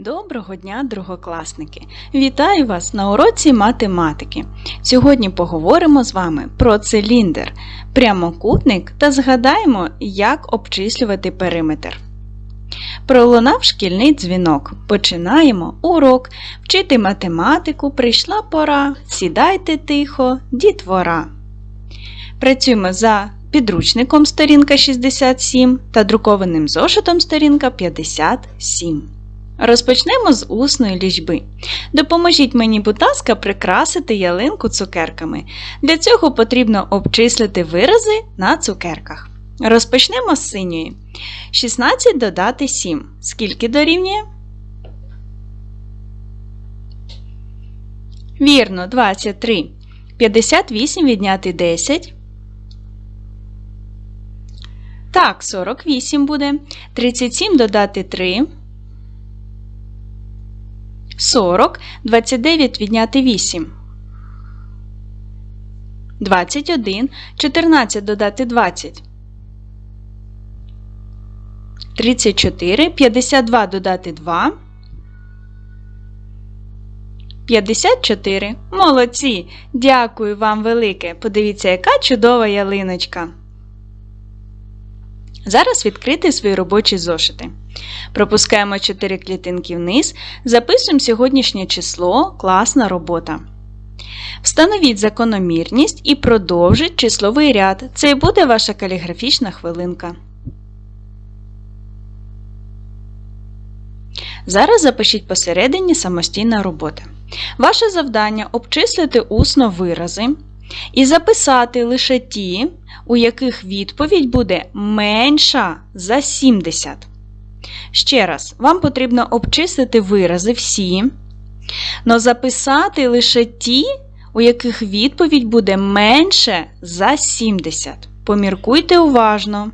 Доброго дня, другокласники! Вітаю вас на уроці математики. Сьогодні поговоримо з вами про циліндр, прямокутник та згадаємо, як обчислювати периметр. Пролунав шкільний дзвінок. Починаємо урок. Вчити математику прийшла пора. Сідайте тихо, дітвора. Працюємо за підручником сторінка 67 та друкованим зошитом сторінка 57. Розпочнемо з усної лічби. Допоможіть мені, будь ласка, прикрасити ялинку цукерками. Для цього потрібно обчислити вирази на цукерках. Розпочнемо з синьої. 16 додати 7. Скільки дорівнює? Вірно, 23. 58 відняти 10. Так, 48 буде. 37 додати 3. 40, 29 відняти 8. 21, 14 додати 20. 34, 52 додати 2. 54. Молодці! Дякую вам велике! Подивіться, яка чудова ялиночка! Зараз відкрити свої робочі зошити. Пропускаємо 4 клітинки вниз, записуємо сьогоднішнє число, класна робота. Встановіть закономірність і продовжіть числовий ряд. Це і буде ваша каліграфічна хвилинка. Зараз запишіть посередині самостійна робота. Ваше завдання обчислити усно вирази і записати лише ті, у яких відповідь буде менша за 70. Ще раз, вам потрібно обчислити вирази всі, але записати лише ті, у яких відповідь буде менше за 70. Поміркуйте уважно.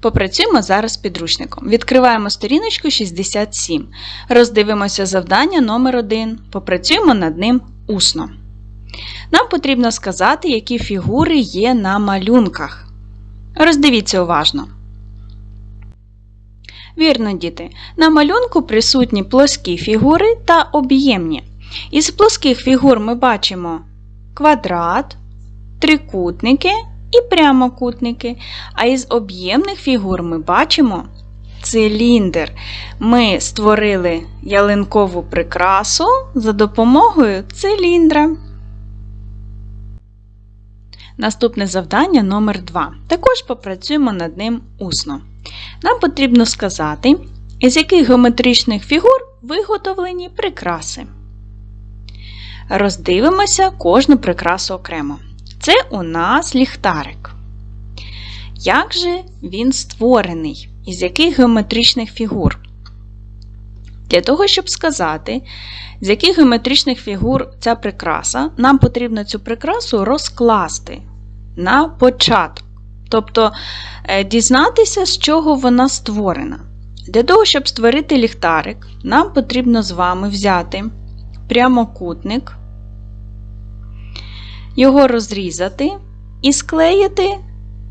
Попрацюємо зараз підручником. Відкриваємо сторіночку 67. Роздивимося завдання номер 1 Попрацюємо над ним усно. Нам потрібно сказати, які фігури є на малюнках. Роздивіться уважно. Вірно, діти, на малюнку присутні плоскі фігури та об'ємні. Із плоских фігур ми бачимо квадрат, трикутники і прямокутники, а із об'ємних фігур ми бачимо циліндр. Ми створили ялинкову прикрасу за допомогою циліндра. Наступне завдання номер 2 Також попрацюємо над ним усно. Нам потрібно сказати, із яких геометричних фігур виготовлені прикраси. Роздивимося кожну прикрасу окремо. Це у нас ліхтарик. Як же він створений? Із яких геометричних фігур? Для того, щоб сказати, з яких геометричних фігур ця прикраса, нам потрібно цю прикрасу розкласти на початок. Тобто е, дізнатися, з чого вона створена. Для того, щоб створити ліхтарик, нам потрібно з вами взяти прямокутник, його розрізати і склеїти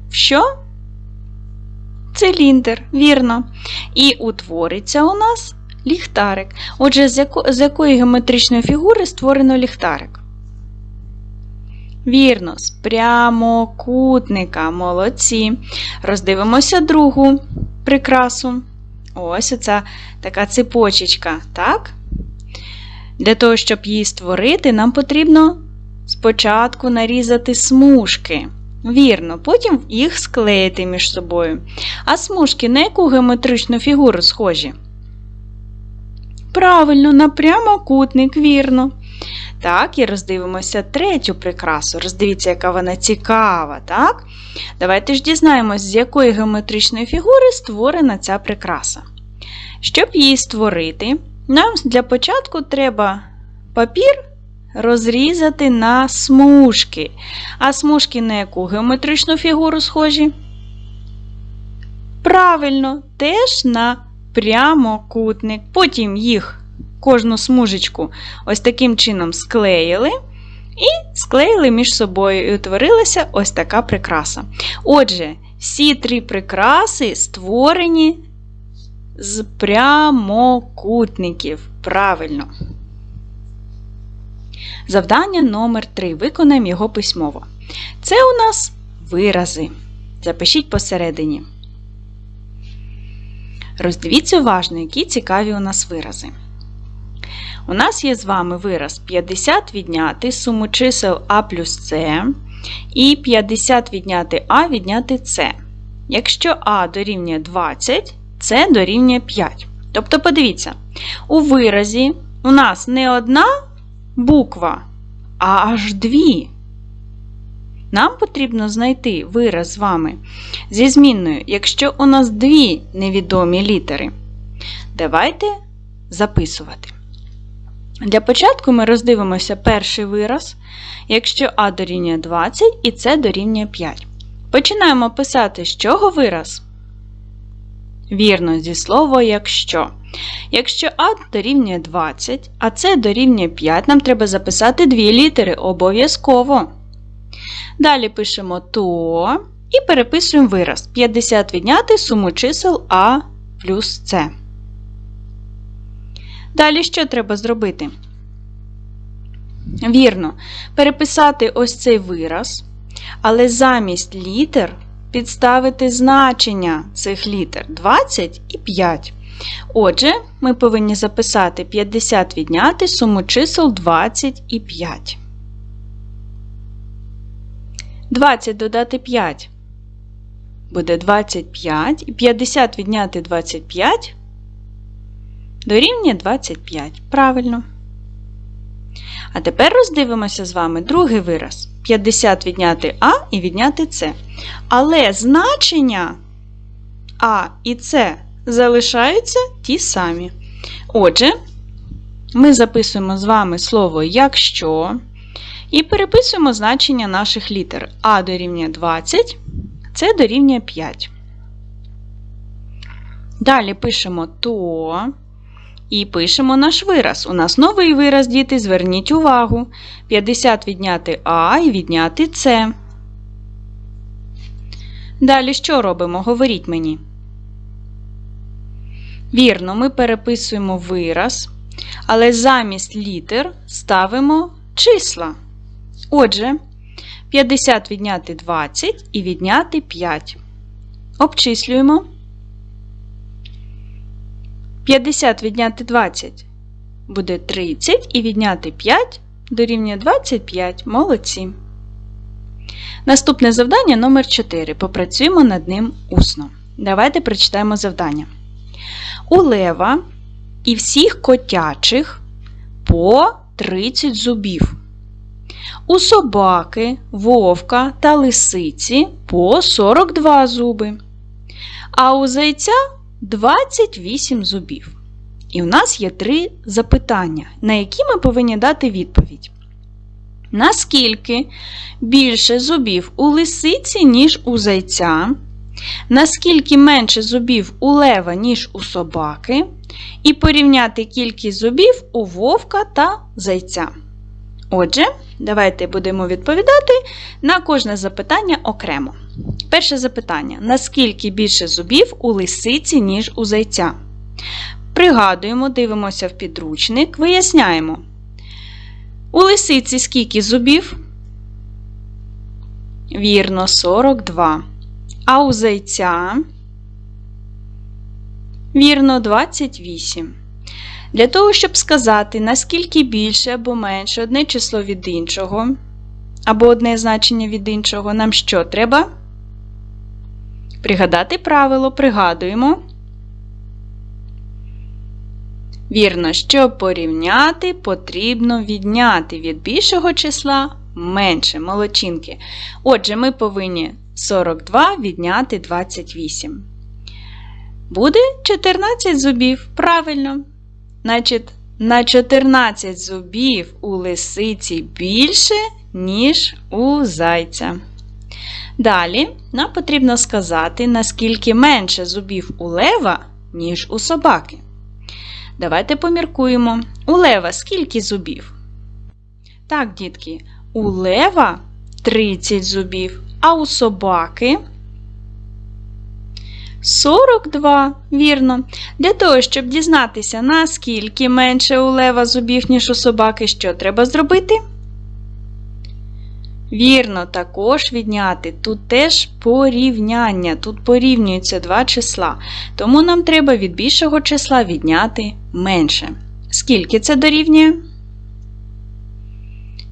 в що? Циліндр, вірно. І утвориться у нас ліхтарик. Отже, з, яко, з якої геометричної фігури створено ліхтарик? Вірно, з прямокутника. Молодці. Роздивимося другу прикрасу. Ось оця така цепочечка, так? Для того, щоб її створити, нам потрібно спочатку нарізати смужки. Вірно, потім їх склеїти між собою. А смужки на яку геометричну фігуру схожі? Правильно, на прямокутник, вірно. Так, і роздивимося третю прикрасу. Роздивіться, яка вона цікава, так? Давайте ж дізнаємось, з якої геометричної фігури створена ця прикраса. Щоб її створити, нам для початку треба папір розрізати на смужки. А смужки на яку геометричну фігуру схожі? Правильно, теж на прямокутник. Потім їх кожну смужечку ось таким чином склеїли. І склеїли між собою, і утворилася ось така прикраса. Отже, всі три прикраси створені з прямокутників. Правильно. Завдання номер 3. Виконаємо його письмово. Це у нас вирази. Запишіть посередині. Роздивіться уважно, які цікаві у нас вирази. У нас є з вами вираз 50 відняти суму чисел А плюс С і 50 відняти А відняти С. Якщо А дорівнює 20, С дорівнює 5. Тобто, подивіться, у виразі у нас не одна буква, а аж дві. Нам потрібно знайти вираз з вами зі змінною, якщо у нас дві невідомі літери. Давайте записувати. Для початку ми роздивимося перший вираз, якщо А дорівнює 20 і С дорівнює 5. Починаємо писати з чого вираз? Вірно, зі слова якщо. Якщо А дорівнює 20, а С дорівнює 5, нам треба записати дві літери обов'язково. Далі пишемо то і переписуємо вираз 50 відняти суму чисел А плюс С. Далі що треба зробити? Вірно, переписати ось цей вираз, але замість літер підставити значення цих літер 20 і 5. Отже, ми повинні записати 50 відняти суму чисел 20 і 5. 20 додати 5 буде 25, і 50 відняти 25 дорівнює 25. Правильно. А тепер роздивимося з вами другий вираз. 50 відняти А і відняти С. Але значення А і С залишаються ті самі. Отже, ми записуємо з вами слово якщо і переписуємо значення наших літер. А дорівнює 20, С дорівнює 5. Далі пишемо то. І пишемо наш вираз. У нас новий вираз, діти, зверніть увагу. 50 відняти А і відняти С. Далі що робимо? Говоріть мені. Вірно, ми переписуємо вираз, але замість літер ставимо числа. Отже, 50 відняти 20 і відняти 5. Обчислюємо. 50 відняти 20 буде 30 і відняти 5 дорівнює 25. Молодці. Наступне завдання номер 4. Попрацюємо над ним усно. Давайте прочитаємо завдання. У лева і всіх котячих по 30 зубів. У собаки, вовка та лисиці по 42 зуби. А у зайця 28 зубів. І в нас є три запитання, на які ми повинні дати відповідь. Наскільки більше зубів у лисиці, ніж у зайця? Наскільки менше зубів у лева, ніж у собаки? І порівняти кількість зубів у вовка та зайця. Отже, давайте будемо відповідати на кожне запитання окремо. Перше запитання: наскільки більше зубів у лисиці, ніж у зайця? Пригадуємо, дивимося в підручник, виясняємо. У лисиці скільки зубів? Вірно, 42. А у зайця? Вірно, 28. Для того, щоб сказати, наскільки більше або менше одне число від іншого, або одне значення від іншого, нам що треба? Пригадати правило, пригадуємо. Вірно, щоб порівняти, потрібно відняти від більшого числа менше молодчинки. Отже, ми повинні 42 відняти 28. Буде 14 зубів. Правильно. Значить, на 14 зубів у лисиці більше, ніж у зайця. Далі нам потрібно сказати, наскільки менше зубів у лева, ніж у собаки. Давайте поміркуємо. У лева скільки зубів? Так, дітки, у лева 30 зубів, а у собаки 42. Вірно. Для того, щоб дізнатися, наскільки менше у лева зубів, ніж у собаки, що треба зробити? Вірно, також відняти. Тут теж порівняння. Тут порівнюються два числа. Тому нам треба від більшого числа відняти менше. Скільки це дорівнює?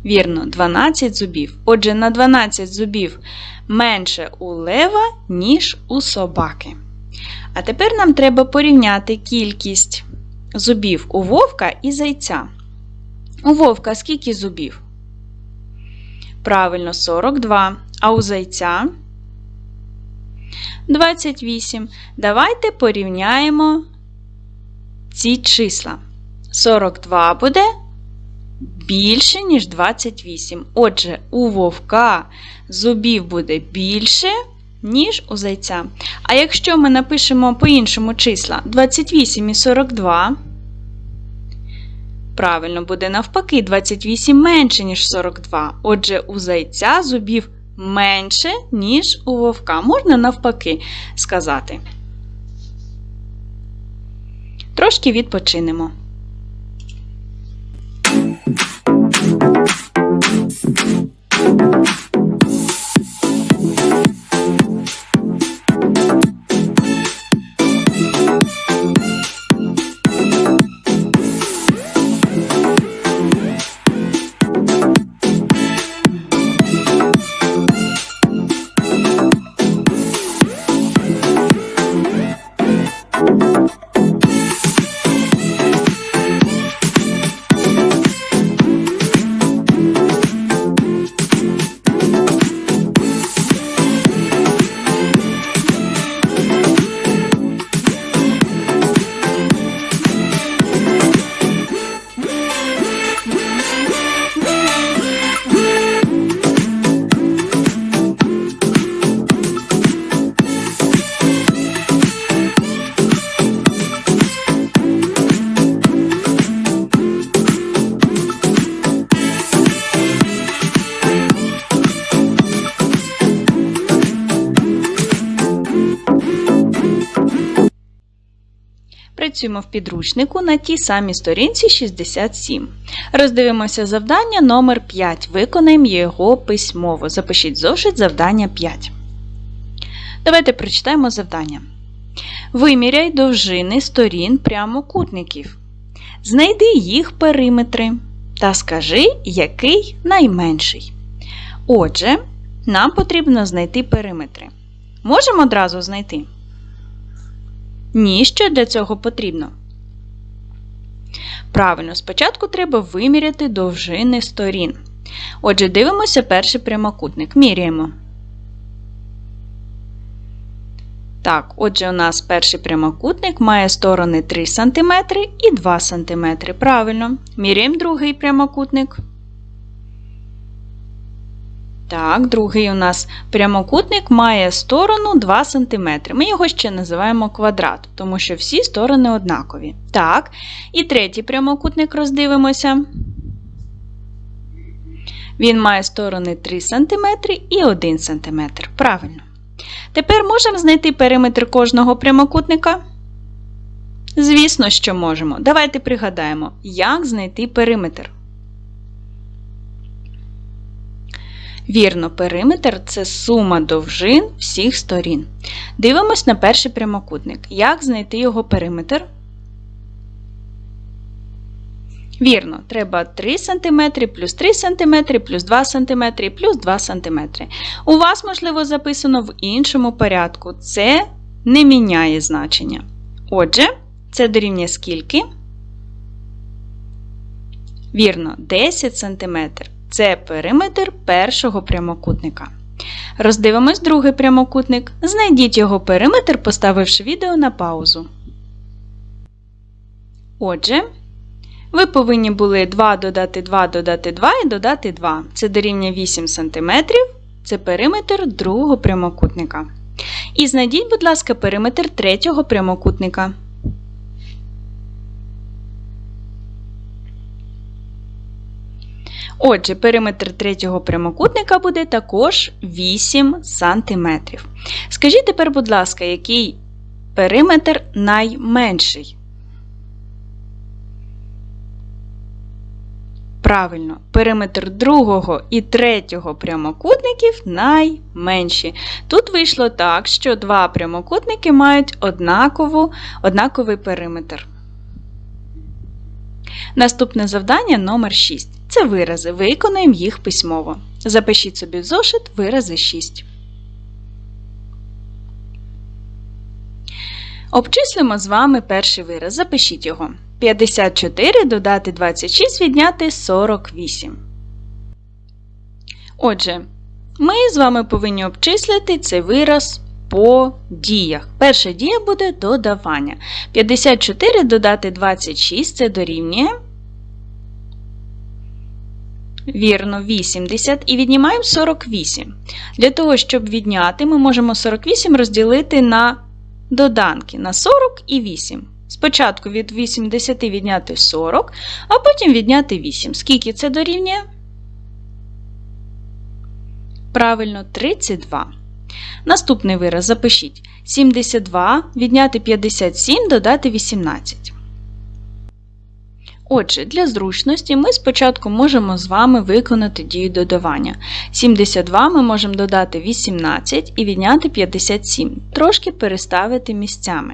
Вірно, 12 зубів. Отже, на 12 зубів менше у лева, ніж у собаки. А тепер нам треба порівняти кількість зубів у вовка і зайця. У вовка скільки зубів? Правильно, 42. А у зайця 28. Давайте порівняємо ці числа. 42 буде більше, ніж 28. Отже, у вовка зубів буде більше, ніж у зайця. А якщо ми напишемо по-іншому числа 28 і 42, правильно буде навпаки, 28 менше, ніж 42. Отже, у зайця зубів менше, ніж у вовка. Можна навпаки сказати. Трошки відпочинемо. Thank you. Працюємо в підручнику на тій самій сторінці 67. Роздивимося завдання номер 5. Виконаємо його письмово. Запишіть зошит завдання 5. Давайте прочитаємо завдання. Виміряй довжини сторін прямокутників. Знайди їх периметри та скажи, який найменший. Отже, нам потрібно знайти периметри. Можемо одразу знайти? Ні, що для цього потрібно? Правильно, спочатку треба виміряти довжини сторін. Отже, дивимося перший прямокутник. Міряємо. Так, отже, у нас перший прямокутник має сторони 3 см і 2 см. Правильно. Міряємо другий прямокутник. Так, другий у нас прямокутник має сторону 2 см. Ми його ще називаємо квадрат, тому що всі сторони однакові. Так, і третій прямокутник роздивимося. Він має сторони 3 см і 1 см. Правильно. Тепер можемо знайти периметр кожного прямокутника? Звісно, що можемо. Давайте пригадаємо, як знайти периметр. Вірно, периметр це сума довжин всіх сторін. Дивимось на перший прямокутник. Як знайти його периметр? Вірно, треба 3 см плюс 3 см плюс 2 см плюс 2 см. У вас, можливо, записано в іншому порядку. Це не міняє значення. Отже, це дорівнює скільки? Вірно, 10 см. Це периметр першого прямокутника. Роздивимось другий прямокутник. Знайдіть його периметр, поставивши відео на паузу. Отже, ви повинні були 2 додати 2 додати 2 і додати 2. Це дорівнює 8 см. Це периметр другого прямокутника. І знайдіть, будь ласка, периметр третього прямокутника. Отже, периметр третього прямокутника буде також 8 см. Скажіть тепер, будь ласка, який периметр найменший? Правильно, периметр другого і третього прямокутників найменші. Тут вийшло так, що два прямокутники мають однакову, однаковий периметр. Наступне завдання номер 6. Це вирази. Виконуємо їх письмово. Запишіть собі в зошит вирази 6. Обчислимо з вами перший вираз. Запишіть його. 54 додати 26 відняти 48. Отже, ми з вами повинні обчислити цей вираз по діях. Перша дія буде додавання. 54 додати 26 це дорівнює. Вірно, 80 і віднімаємо 48. Для того, щоб відняти, ми можемо 48 розділити на доданки на 40 і 8. Спочатку від 80 відняти 40, а потім відняти 8. Скільки це дорівнює? Правильно, 32. Наступний вираз запишіть. 72 відняти 57 додати 18. Отже, для зручності ми спочатку можемо з вами виконати дію додавання. 72 ми можемо додати 18 і відняти 57, трошки переставити місцями.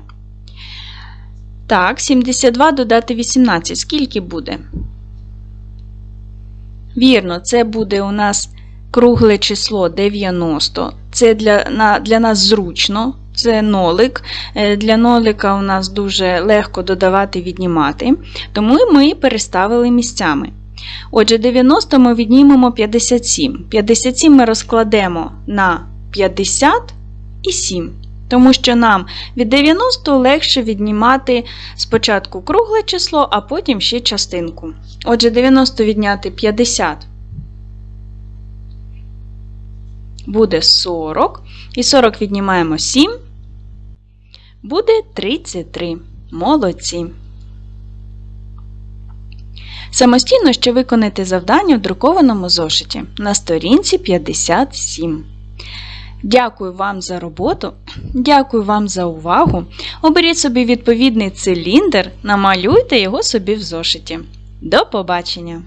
Так, 72 додати 18. Скільки буде? Вірно, це буде у нас кругле число 90. Це для, на, для нас зручно. Це нолик. Е, для нолика у нас дуже легко додавати віднімати, тому ми переставили місцями. Отже, 90 ми віднімемо 57. 57 ми розкладемо на 50 і 7. Тому що нам від 90 легше віднімати спочатку кругле число, а потім ще частинку. Отже, 90 відняти 50 буде 40. І 40 віднімаємо 7, буде 33. Молодці. Самостійно ще виконати завдання в друкованому зошиті на сторінці 57. Дякую вам за роботу, дякую вам за увагу. Оберіть собі відповідний циліндр, намалюйте його собі в зошиті. До побачення!